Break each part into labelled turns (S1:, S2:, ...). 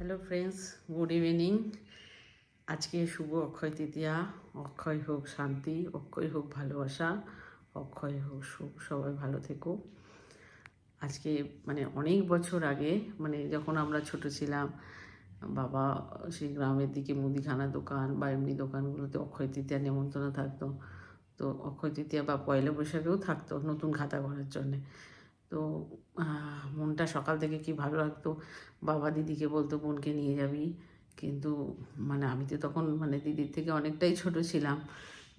S1: Hello friends good evening আজকে শুভ অক্ষয় তৃতীয়া। অক্ষয় হোক শান্তি, অক্ষয় হোক ভালোবাসা, অক্ষয় হোক সুখ, সবাই ভালো থেকো। আজকে মানে অনেক বছর আগে মানে যখন আমরা ছোট ছিলাম, বাবা সেই গ্রামের দিকে মুদিখানা দোকান বা এমনি দোকানগুলোতে অক্ষয় তৃতীয়া নেমন্তন্ন থাকতো। তো অক্ষয় তৃতীয়া বা পয়লা বৈশাখেও থাকতো নতুন খাতা করার জন্যে। তো মনটা সকাল থেকে কি ভালো লাগতো? বাবা দিদিকে বলতো, বোনকে নিয়ে যাবি। কিন্তু মানে আমি তো তখন মানে দিদির থেকে অনেকটাই ছোট ছিলাম।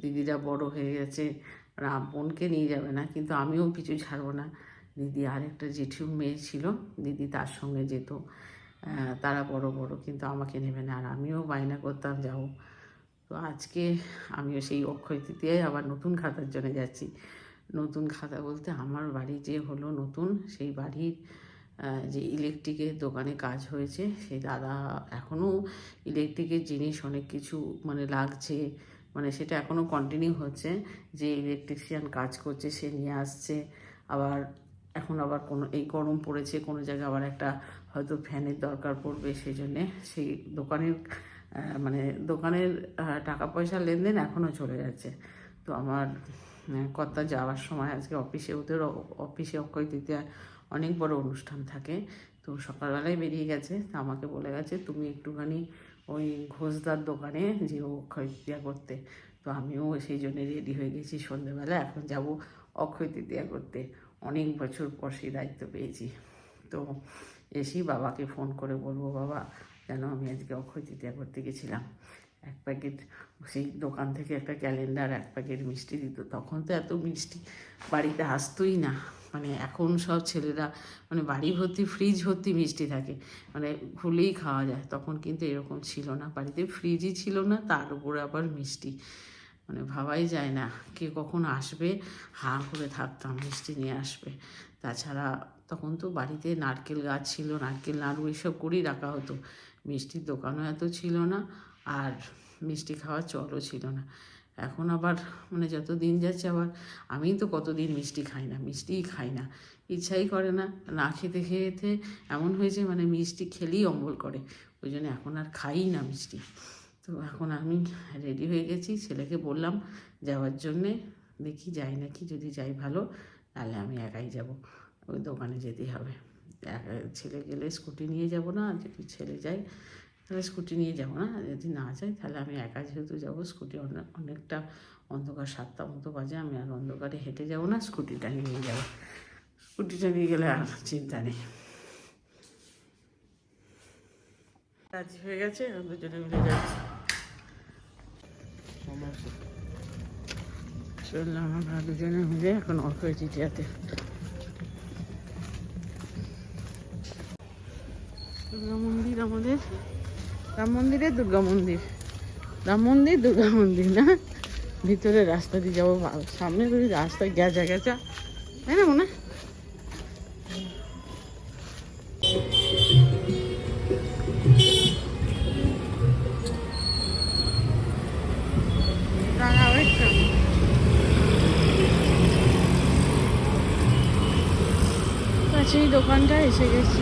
S1: দিদিরা বড় হয়ে গেছে। আর বোনকে নিয়ে যাবে না, কিন্তু আমিও কিছু ছাড়বো না। দিদি আর একটা জেঠির মেয়ে ছিল, দিদি তার সঙ্গে যেত। তারা বড় বড়, কিন্তু আমাকে নেবে না। আর আমিও বায়না করতাম যাব তো আজকে আমিও সেই অক্ষয় তৃতীয়ায় আবার নতুন খাতার জন্য যাচ্ছি। নতুন খাতা বলতে আমার বাড়ি যে হলো নতুন, সেই বাড়ির যে ইলেকট্রিকের দোকানে কাজ হয়েছে সেই দাদা এখনও ইলেকট্রিকের জিনিস অনেক কিছু মানে লাগছে মানে সেটা এখনও কন্টিনিউ হচ্ছে, যে ইলেকট্রিশিয়ান কাজ করছে, সে নিয়ে আসছে, আবার এখন আবার কোনো, এই গরম পড়েছে, কোনো জায়গায় আবার একটা হয়তো ফ্যানের দরকার পড়বে, সেই জন্যে সেই দোকানের মানে দোকানের টাকা পয়সা লেনদেন এখনও চলে যাচ্ছে। তো আমার কর্তা যাওয়ার সময় আজকে অফিসে, ওদের অফিসে অক্ষয় তৃতীয়া অনেক বড় অনুষ্ঠান থাকে। তো সকালবেলায় বেরিয়ে গেছে, তা আমাকে বলে গেছে, তুমি একটুখানি ওই ঘোষদার দোকানে যে অক্ষয় তৃতীয়া করতে। তো আমিও সেই জন্য রেডি হয়ে গেছি সন্ধেবেলা, এখন যাব অক্ষয় তৃতীয়া করতে। অনেক বছর পর সেই দায়িত্ব পেয়েছি। তো এসেই বাবাকে ফোন করে বলব, বাবা, যেন আমি আজকে অক্ষয় তৃতীয়া করতে গেছিলাম। এক প্যাকেট, সেই দোকান থেকে একটা ক্যালেন্ডার, এক প্যাকেট মিষ্টি দিত। তখন তো এত মিষ্টি, বাড়িতে আসতোই না। মানে এখন সব ছেলেরা মানে বাড়ি ভর্তি ফ্রিজ ভর্তি মিষ্টি থাকে। মানে খুলেই খাওয়া যায়। তখন কিন্তু এরকম ছিল না। বাড়িতে ফ্রিজই ছিল না, তার উপরে আবার মিষ্টি। মানে ভাবাই যায় না, কে কখন আসবে? হা করে থাকতাম, মিষ্টি নিয়ে আসবে। তাছাড়া তখন তো বাড়িতে নারকেল গাছ ছিল, নারকেল নাড়ু এসব করেই রাখা হতো। মিষ্টির দোকানও এত ছিল না। আর মিষ্টি খাওয়ার চলও ছিল না। এখন আবার মানে যত দিন যাচ্ছে আবার আমি তো কতদিন মিষ্টি খাই না, মিষ্টিই খাই না। ইচ্ছাই করে না না খেতে খেতে এমন হয়েছে মানে মিষ্টি খেলেই অম্বল করে। ওই জন্য এখন আর খাই না মিষ্টি। তো এখন আমি রেডি হয়ে গেছি, ছেলেকে বললাম যাওয়ার জন্যে দেখি যাই নাকি, যদি যাই ভালো তাহলে আমি একাই যাব। ওই দোকানে যেতে হবে। ছেলে গেলে স্কুটি নিয়ে যাব না, যদি ছেলে যায় তাহলে স্কুটি নিয়ে যাব না যদি না যাই তাহলে আমি একা যেহেতু যাব, স্কুটি অনেক অনেকটা অন্ধকার সাতটা মতো বাজে, আমি আর অন্ধকারে হেঁটে যাব না, স্কুটিটা নিয়ে যাব। স্কুটিটা নিয়ে গেলে আর চিন্তা নেই। রাজি হয়ে গেছে দুজনে মিলে যাচ্ছি। চললাম আমরা দুজনে মিলে এখন অক্ষয় চিঠিয়াতে দুর্গা মন্দির আমাদের। রাম মন্দিরে, দুর্গা মন্দির রাম মন্দির, দুর্গা মন্দির না ভিতরে রাস্তা দিয়ে যাব সামনে যদি রাস্তায় গেছা গেছা তাই না, মনে? দাঁড়াও একটু। দোকানটা এসে গেছি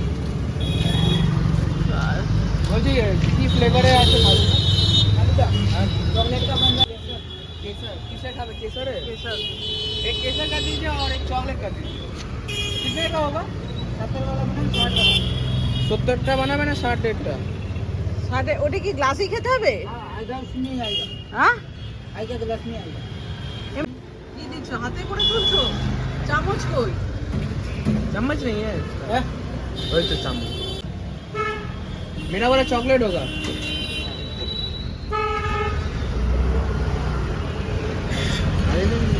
S2: বলছি কি ফ্লেভারে আছে केसर किसे खावे केसर है
S1: केसर
S2: एक केसर का दीजिए और एक चॉकलेट का दीजिए कितने का होगा सत्तर वाला बनाना साठ वाला সত্তরটা বানাবে না ষাট ডেটটা
S1: সাথে ওটা কি গ্লাসই খেতে হবে?
S2: হ্যাঁ, হ্যাঁ? গ্লাস নিয়ে আইগা
S1: হ্যাঁ?
S2: আইগা গ্লাস নিয়ে আইগা
S1: কি দিচ্ছ? হাতে করে তুলছো? চামচ কই?
S3: চামচ নেই হ্যাঁ? হ্যাঁ? ওই তো চামচ। मेरा वाला चॉकलेट होगा अरे नहीं,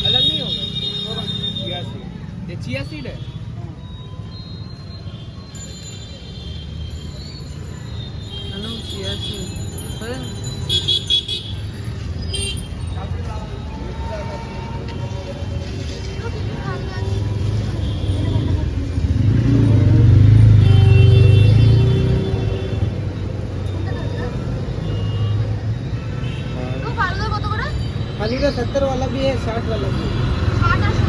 S3: का सत्तर वाला भी है साठ वाला भी है।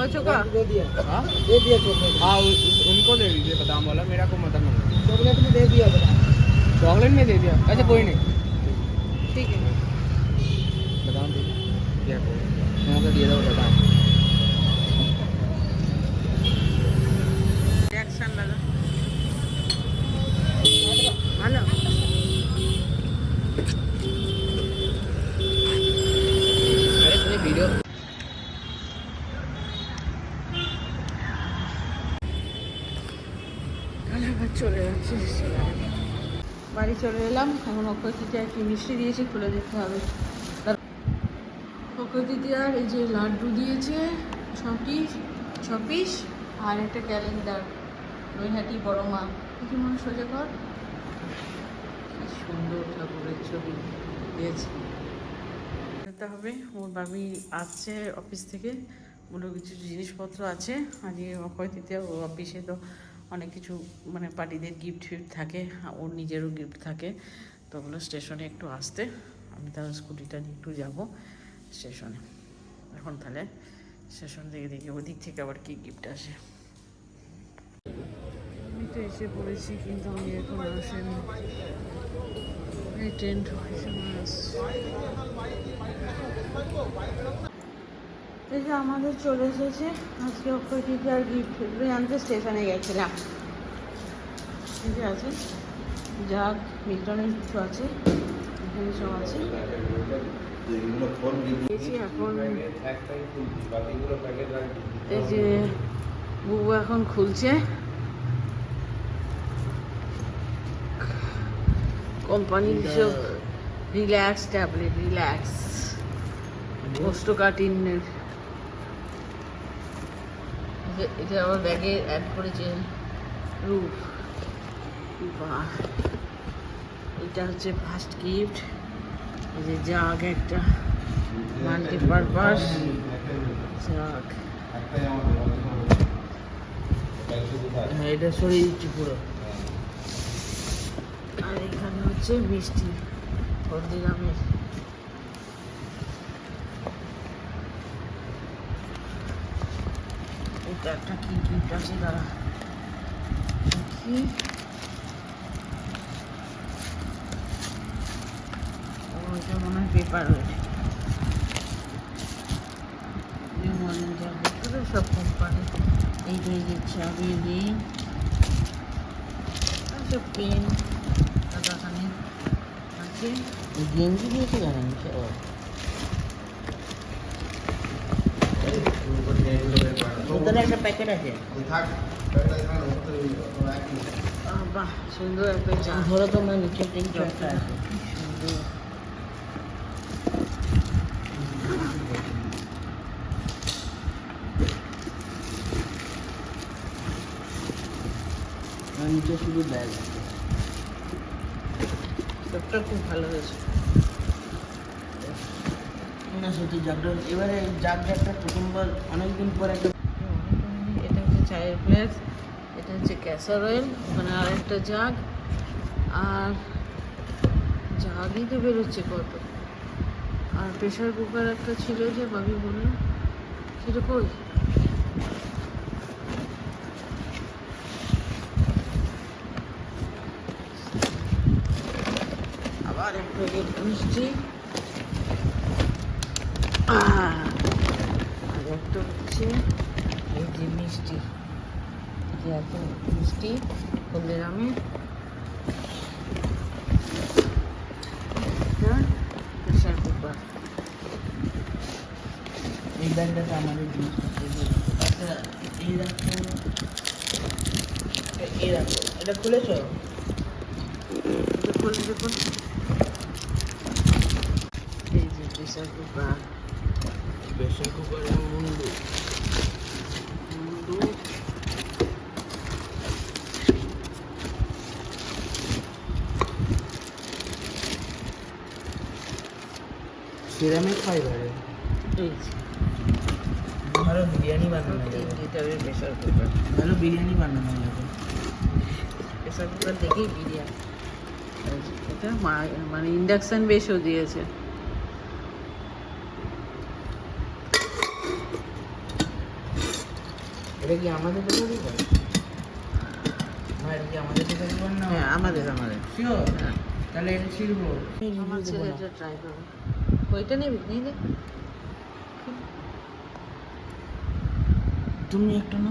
S3: बच्चों दे दिया। हाँ? हाँ, उनको दे दीजिए बादाम वाला मेरा को मत मंगा।
S2: चॉकलेट में दे दिया
S3: चॉकलेट में दे दिया? अच्छा कोई नहीं।
S1: ठीक है।
S3: बादाम दे दिया। दिया था
S1: तो बादाम। हेलो। বাড়ি চলে এলাম। এখন অক্ষয় তৃতীয়া কি মিষ্টি দিয়েছে খুলে দেখতে হবে। তার- অক্ষয় তৃতীয়ার এই যে লাড্ডু দিয়েছে ছ পিস ছ পিস আর একটা ক্যালেন্ডার। নৈহাটি বড় মা। কি মনে সোজা কর? কি সুন্দর ঠাকুরের ছবি দিয়েছে। যেতে হবে। ওর বাবি আসছে অফিস থেকে। বলে কিছু জিনিসপত্র আছে। আজকে অক্ষয় তৃতীয়া ও অফিসে তো অনেক কিছু মানে পার্টিদের গিফট ফিফট থাকে, ওর নিজেরও গিফট থাকে। তো বলো স্টেশনে একটু আসতে, আমি তাহলে স্কুটিটা নিয়ে একটু যাব স্টেশনে এখন তাহলে স্টেশন থেকে দেখি, ওদিক থেকে আবার কি গিফট আসে। আমি তো এসে পড়েছি, কিন্তু আমি এখন আসেনি। এই ট্রেন। এই যে আমাদের চলে এসেছে। আজকে অক্ষয় তৃতীয়ার গিফট এগুলো আনতে স্টেশনে গেছিলাম। ঠিক আছে। যাক মিল্টনের কিছু আছে। এখানে সব আছে। এই যে বুবু এখন খুলছে। কোম্পানির সব রিল্যাক্স ট্যাবলেট রিল্যাক্স। কোস্টোকাটিনের এটা আবার ব্যাগে অ্যাড করেছে বাহ। এটা হচ্ছে ফার্স্ট গিফট যে জাগ একটা। Multipurpose jug.
S2: হ্যাঁ এটা সরিয়ে দিচ্ছি পুরো।
S1: আর এখানে হচ্ছে মিষ্টি। হলদিরামের এটা একটা কি গিফট আছে দাঁড়া কি ও এটা মনে হয় পেপার রয়েছে সব কোম্পানি এই যে এই যে চাবি রিং সব পেন দাদাখানে আছে
S2: গেঞ্জি দিয়েছে জানেন ভিতরে একটা প্যাকেট আছে।
S1: আহ, বাহ সুন্দর একটা চা।
S2: ধরো তোমরা নিচে আছে। শুধু ব্যাগ।
S1: সবটা খুব ভালো হয়েছে।
S2: না সত্যি জাগটা এবারে জাগ জাগটা প্রথমবার অনেকদিন পর একটা
S1: চায়ের প্লেট, এটা হচ্ছে ক্যাসারয়েল ওখানে আর একটা জাগ, আর জাগই তো বেরোচ্ছে কত। আর প্রেশার কুকার একটা ছিল যে বাবি বলল, সেটা কই? আবার মিষ্টি। আর একটা হচ্ছে এই যে মিষ্টি। যে এত মিষ্টি হলদিরামে প্রেশার কুকার।
S2: এই ব্যাগটাতে আমাদের জিনিসপত্র আচ্ছা এই রাখো। এই রাখো। এটা খুলেছো?
S1: দেখুন দেখুন এই যে প্রেশার কুকার।
S2: প্রেশার কুকারের মুন্ডু। সিরামিক ফাইবারে
S1: এই
S2: ভালো বিরিয়ানি বানানো যাবে
S1: লিটারের কুকার
S2: ভালো বিরিয়ানি বানানো যাবে
S1: প্রেশার কুকার দেখেই বিরিয়ানি এটা মানে ইন্ডাকশন বেশও দিয়েছে
S2: এটা কি আমাদের এটা কি আমাদের না
S1: হ্যাঁ আমাদের আমাদের।
S2: শিওর
S1: হ্যাঁ।
S2: তাহলে এটা ছিড়বো।
S1: আমার ছেলে ট্রাই করবে। ওইটা নেবি? নিয়ে দে
S2: তুমি একটা না